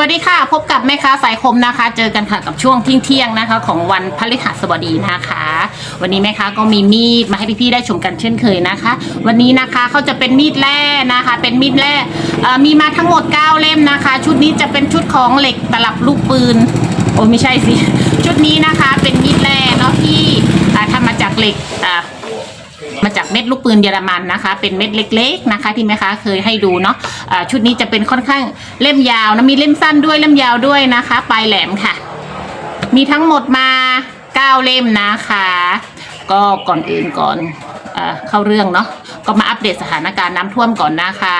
วัสดีค่ะ พบกับแม่ค้าสายคมนะคะ เจอกันค่ะกับช่วงเที่ยงๆนะคะ ของวันพฤหัสบดีนะคะ วันนี้แม่ค้าก็มีมีดมาให้พี่ๆได้ชมกันเช่นเคยนะคะ วันนี้นะคะเขาจะเป็นมีดแร่นะคะ เป็นมีดแร่มีมาทั้งหมด 9 เล่มนะคะ ชุดนี้จะเป็นชุดของเหล็กตลับลูกปืนโอ้ไม่ใช่สิชุดนี้นะคะเป็นมีดแร่เนาะที่อ่าทำมาจากเหล็กอ่า จากเม็ดลูกปืนเยอรมันนะคะ เป็นเม็ดเล็ก ๆนะคะ ที่แม่ค้าเคยให้ดูเนาะะชุดนี้จะเป็นค่อนข้างเล่มยาวนะมีเล่มสั้นด้วยเล่มยาวด้วยนะคะ ปลายแหลมค่ะ มีทั้งหมดมา9เล่มนะคะ ก็ก่อนอื่นก่อนเอเข้าเรื่องเนาะก็มาอัปเดตสถานการณ์น้ำท่วมก่อนนะคะ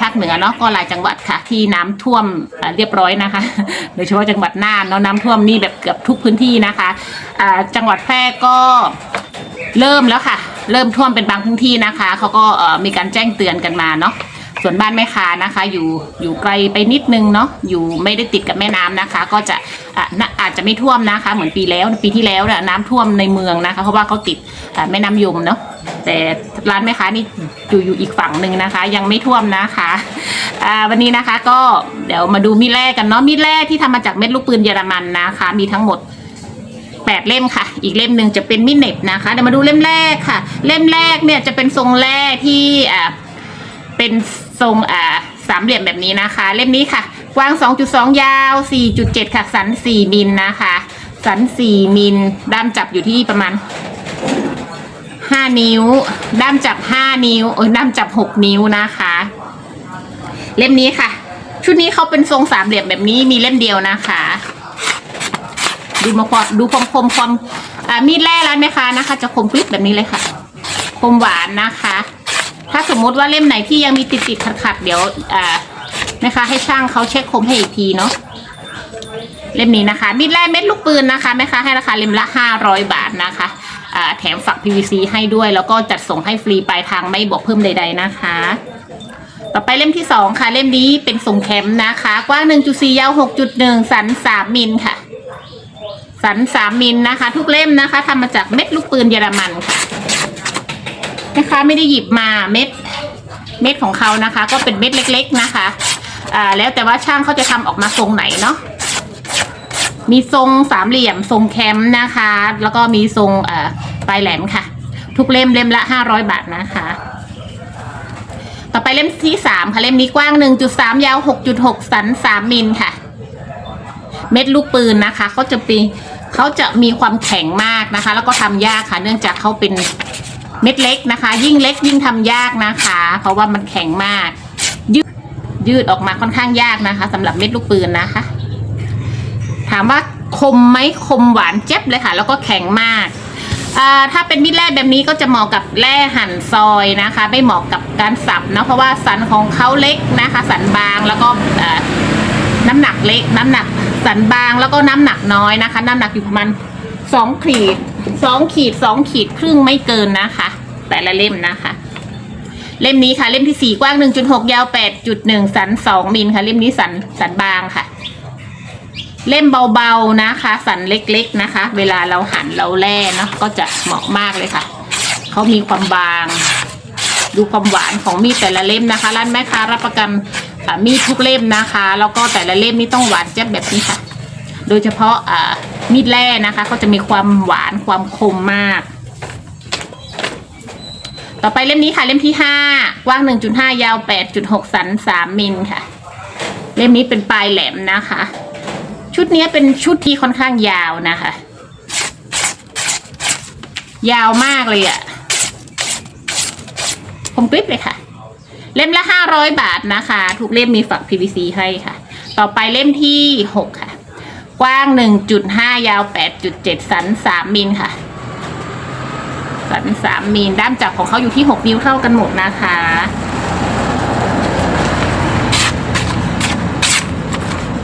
ภาคเหนือเนาะก็หลายจังหวัดค่ะ ที่น้ำท่วมเรียบร้อยนะคะ โดยเฉพาะจังหวัดน่านเนาะน้ำท่วมนี่แบบเกือบทุกพื้นที่นะคะจังหวัดแพร่ก็เริ่มแล้วค่ะ เริ่มท่วมเป็นบางพื้นที่นะคะเขาก็มีการแจ้งเตือนกันมาเนาะส่วนบ้านแม่ค้านะคะ อยู่อยู่ไกลไปนิดนึงเนาะอยู่ไม่ได้ติดกับแม่น้ำนะคะ ก็จะอะน่าอาจจะไม่ท่วมนะคะ เหมือนปีแล้วปีที่แล้วนี่ยน้ำท่วมในเมืองนะคะ เพราะว่าเขาติดแม่น้ำยมเนาะแต่ร้านแม่ค้านี่อยู่อยู่อีกฝั่งหนึ่งนะคะ ยังไม่ท่วมนะคะอ่าวันนี้นะคะก็เดี๋ยวมาดูมีดแรกกันเนาะมีดแรกที่ทำมาจากเม็ดลูกปืนเยอรมันนะคะ มีทั้งหมด แปดเล่มค่ะ อีกเล่มหนึ่งจะเป็นมิดเน็ตนะคะเดี๋ยวมาดูเล่มแรกค่ะ เล่มแรกเนี่ยจะเป็นทรงแรกที่อ่าเป็นทรงอ่าสามเหลี่ยมแบบนี้นะคะ เล่มนี้ค่ะ กว้าง 2.2 ยาว 4.7 ค่ะ สัน 4 มิลนะคะ สัน 4 มิล ด้ามจับอยู่ที่ประมาณ 5 นิ้ว ด้ามจับ 5 นิ้ว เอ้ยด้ามจับ 6 นิ้วนะคะ เล่มนี้ค่ะ ชุดนี้เขาเป็นทรงสามเหลี่ยมแบบนี้มีเล่มเดียวนะคะ ดูมาความดูความคมความมีดแร่ร้านแม่ค้านะคะ จะคมกริบแบบนี้เลยค่ะ คมหวานนะคะ ถ้าสมมุติว่าเล่มไหนที่ยังมีติดติดขัดขัดๆเดี๋ยวอ่าแม่ค้าให้ช่างเขาเช็คคมให้อีกทีเนาะเล่มนี้นะคะ มีดแร่เม็ดลูกปืนนะคะแม่ค้าให้ราคาเล่มละห้าร้อยบาทนะคะอ่าแถมฝัก PVC ให้ด้วยแล้วก็จัดส่งให้ฟรีปลายทางไม่บอกเพิ่มใด ๆนะคะ ต่อไปเล่มที่สองค่ะ เล่มนี้เป็นทรงแคมป์นะคะ กว้าง 1.4 ยาว 6.1 สัน 3 มิลค่ะ สัน3มิลนะคะ ทุกเล่มนะคะทำมาจากเม็ดลูกปืนเยอรมันค่ะนะคะไม่ได้หยิบมาเม็ดเม็ดของเขานะคะ ก็เป็นเม็ดเล็ก ๆนะคะอ่าแล้วแต่ว่าช่างเขาจะทำออกมาทรงไหนเนาะมีทรงสามเหลี่ยมทรงแคมป์นะคะ แล้วก็มีทรงอ่าปลายแหลมค่ะ ทุกเล่มเล่มละ500บาทนะคะ ต่อไปเล่มที่สามค่ะเล่มนี้กว้าง1.3ยาว6.6สัน3มิลค่ะ เม็ดลูกปืนนะคะเขาจะปีเขาจะมีความแข็งมากนะคะ แล้วก็ทำยากค่ะ เนื่องจากเขาเป็นเม็ดเล็กนะคะ ยิ่งเล็กยิ่งทำยากนะคะ เพราะว่ามันแข็งมาก ยืดยืดออกมาค่อนข้างยากนะคะสำหรับเม็ดลูกปืนนะคะ ถามว่าคมไหมคมหวานเจ็บเลยค่ะ แล้วก็แข็งมากถ้าเป็นมีดแร่แบบนี้ก็จะเหมาะกับแร่หั่นซอยนะคะ ไม่เหมาะกับการสับนะเพราะว่าสันของเขาเล็กนะคะ สันบางแล้วก็ น้ำหนักเล็ก น้ำหนักสันบางแล้วก็น้ำหนักน้อยนะคะ น้ำหนักอยู่ประมาณสองขีดสองขีดสองขีดครึ่งไม่เกินนะคะ แต่ละเล่มนะคะ เล่มนี้ค่ะ เล่มที่สี่กว้าง1.6ยาว8.1สัน2มิลค่ะ เล่มนี้สันสันบางค่ะ เล่มเบาๆนะคะ สันเล็กๆนะคะ เวลาเราหั่นเราแล่เนาะก็จะเหมาะมากเลยค่ะเขามีความบาง ดูความหวานของมีดแต่ละเล่มนะคะ ร้านแม่ค้ารับประกัน อ่ามีดทุกเล่มนะคะ แล้วก็แต่ละเล่มนี่ต้องหวานแจ๊บแบบนี้ค่ะ โดยเฉพาะอ่ามีดแร่นะคะเขาจะมีความหวานความคมมาก ต่อไปเล่มนี้ค่ะ เล่มที่ห้ากว้าง1.5ยาว8.6สัน3มิลค่ะ เล่มนี้เป็นปลายแหลมนะคะ ชุดนี้เป็นชุดที่ค่อนข้างยาวนะคะ ยาวมากเลยอะ่ะคมกริบเลยค่ะ เล่มละห้าร้อยบาทนะคะ ทุกเล่มมีฝัก PVC ให้ค่ะ ต่อไปเล่มที่หกค่ะ กว้างหนึ่งจุดห้ายาวแปดจุดเจ็ดสันสามมิลค่ะ สันสามมิลด้ามจับของเขาอยู่ที่หกนิ้วเท่ากันหมดนะคะ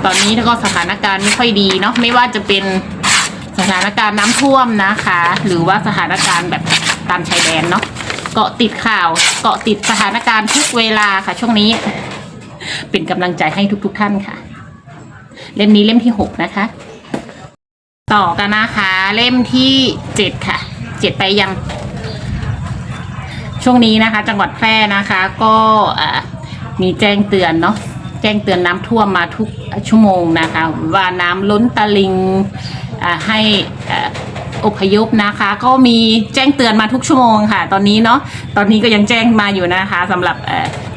ตอนนี้ก็สถานการณ์ไม่ค่อยดีเนาะไม่ว่าจะเป็นสถานการณ์น้ำท่วมนะคะ หรือว่าสถานการณ์แบบตามชายแดนเนาะ เกาะติดข่าวเกาะติดสถานการณ์ทุกเวลาค่ะ ช่วงนี้ เป็นกำลังใจให้ทุกๆทท่านค่ะ เล่มนี้เล่มที่หกนะคะ ต่อกันนะคะ เล่มที่เจ็ดค่ะเจ็ดไปยัง ช่วงนี้นะคะ จังหวัดแพร่นะคะ ก็มีแจ้งเตือนเนาะแจ้งเตือนน้ำท่วมมาทุกชั่วโมงนะคะ ว่าน้ำล้นตลิงอ่าให้ อพยพนะคะ ก็มีแจ้งเตือนมาทุกชั่วโมงค่ะ ตอนนี้เนาะตอนนี้ก็ยังแจ้งมาอยู่นะคะสำหรับ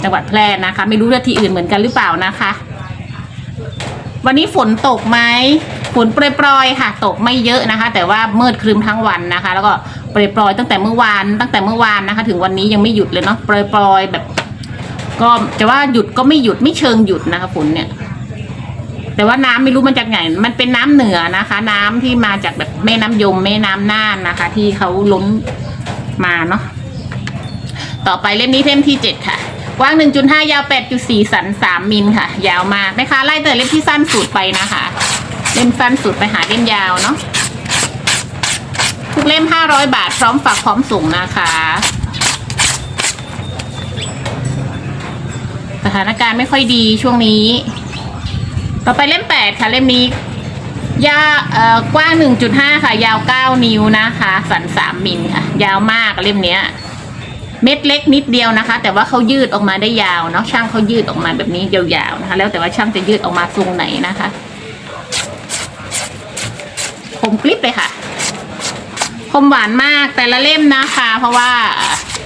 จังหวัดแพร่นะคะ ไม่รู้ว่าที่อื่นเหมือนกันหรือเปล่านะคะ วันนี้ฝนตกไหมฝนโปรยๆค่ะ ตกไม่เยอะนะคะ แต่ว่ามืดครึมทั้งวันนะคะ แล้วก็โปรยๆตั้งแต่เมื่อวานตั้งแต่เมื่อวานนะคะ ถึงวันนี้ยังไม่หยุดเลยเนาะโปรยๆแบบ ก็จะว่าหยุดก็ไม่หยุดไม่เชิงหยุดนะคะฝนเนี่ย แต่ว่าน้ำไม่รู้มันจากไหน มันเป็นน้ำเหนือนะคะ น้ำที่มาจากแบบแม่น้ำยมแม่น้ำน่านนะคะ ที่เขาล้นมาเนาะต่อไปเล่มนี้เล่มที่เจ็ดค่ะ กว้าง 1.5 ยาว 8.4 สัน 3 มิลค่ะ ยาวมากนะคะไล่แต่เล่มที่สั้นสุดไปนะคะ เล่มสั้นสุดไปหาเล่มยาวเนาะทุกเล่ม 500 บาทพร้อมฝากพร้อมส่งนะคะสถานการณ์ไม่ค่อยดีช่วงนี้ ต่อไปเล่ม8ค่ะเล่มนี้ยาเอ่อกว้าง 1.5 ค่ะ ยาว 9 นิ้วนะคะ สัน 3 มิลค่ะ ยาวมากเล่มเนี้ย เม็ดเล็กนิดเดียวนะคะ แต่ว่าเขายืดออกมาได้ยาวเนาะช่างเขายืดออกมาแบบนี้ยาวๆนะคะ แล้วแต่ว่าช่างจะยืดออกมาทรงไหนนะคะคมกริบเลยค่ะคมหวานมากแต่ละเล่มนะคะ เพราะว่า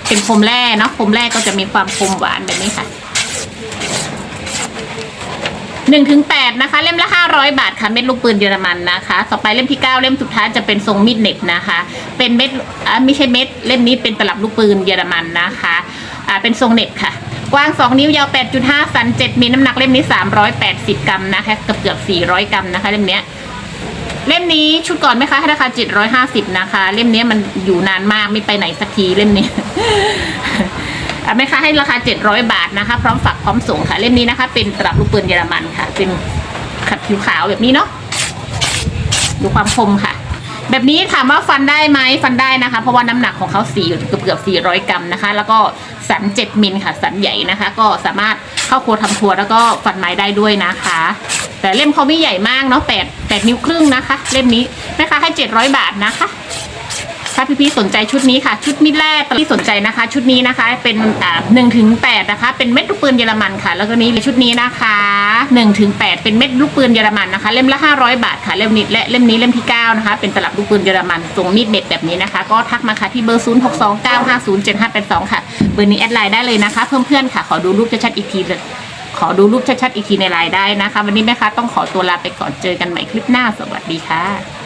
เป็นคมแร่เนาะคมแร่ก็จะมีความคมหวานแบบนี้ค่ะ หนึ่งถึงแปดนะคะ เล่มละห้าร้อยบาทค่ะ เม็ดลูกปืนเยอรมันนะคะ ต่อไปเล่มที่เก้าเล่มสุดท้ายจะเป็นทรงมีดเหน็บนะคะ เป็นเม็ดไม่ใช่เม็ด เล่มนี้เป็นตลับลูกปืนเยอรมันนะคะอ่าเป็นทรงเหน็บค่ะ กว้าง 2 นิ้วยาว 8.5 สัน 7มิลน้ำหนักเล่มนี้ 380 กรัมนะคะเกือบเกือบ400 กรัมนะคะ เล่มเนี้ยเล่มนี้ชุดก่อนไหมคะให้ราคา750นะคะ เล่มนี้มันอยู่นานมากไม่ไปไหนสักทีเล่มนี้ แม่ค้าให้ราคา 700 บาทนะคะ พร้อมฝากพร้อมส่งค่ะ เล่มนี้นะคะ เป็นตลับลูกปืนเยอรมันค่ะ เป็นขัดผิวขาวแบบนี้เนาะดูความคมค่ะ แบบนี้ถามว่าฟันได้ไหมฟันได้นะคะ เพราะว่าน้ำหนักของเขาสี่เกือบเกือบ400กรัมนะคะ แล้วก็สัน7มิลค่ะ สันใหญ่นะคะ ก็สามารถเข้าครัวทำครัวแล้วก็ฟันไม้ได้ด้วยนะคะ แต่เล่มเขาไม่ใหญ่มากเนาะ8 8นิ้วครึ่งนะคะ เล่มนี้นะคะให้700บาทนะคะ ถ้าพี่ๆสนใจชุดนี้ค่ะ ชุดมิดแรกที่สนใจนะคะ ชุดนี้นะคะเป็นอ่าหนึ่งถึงแปดนะคะ เป็นเม็ดลูกปืนเยอรมันค่ะ แล้วก็นี้ชุดนี้นะคะหนึ่งถึงแปดเป็นเม็ดลูกปืนเยอรมันนะคะ เล่มละห้าร้อยบาทค่ะเล่มนี้และเล่มนี้เล่มที่เก้านะคะ เป็นตลับลูกปืนเยอรมันทรงมีดเด็ดแบบนี้นะคะ ก็ทักมาค่ะที่เบอร์ศูนย์หกสองเก้าห้าศูนย์เจ็ดห้าแปดสองค่ะเบอร์นี้แอดไลน์ได้เลยนะคะเพื่อนๆค่ะ ขอดูรูปชัดๆอีกทีเลยขอดูรูปชัดๆอีกทีในไลน์ได้นะคะ วันนี้แม่ค้าต้องขอตัวลาไปก่อนเจอกันใหม่คลิปหน้าสวัสดีค่ะ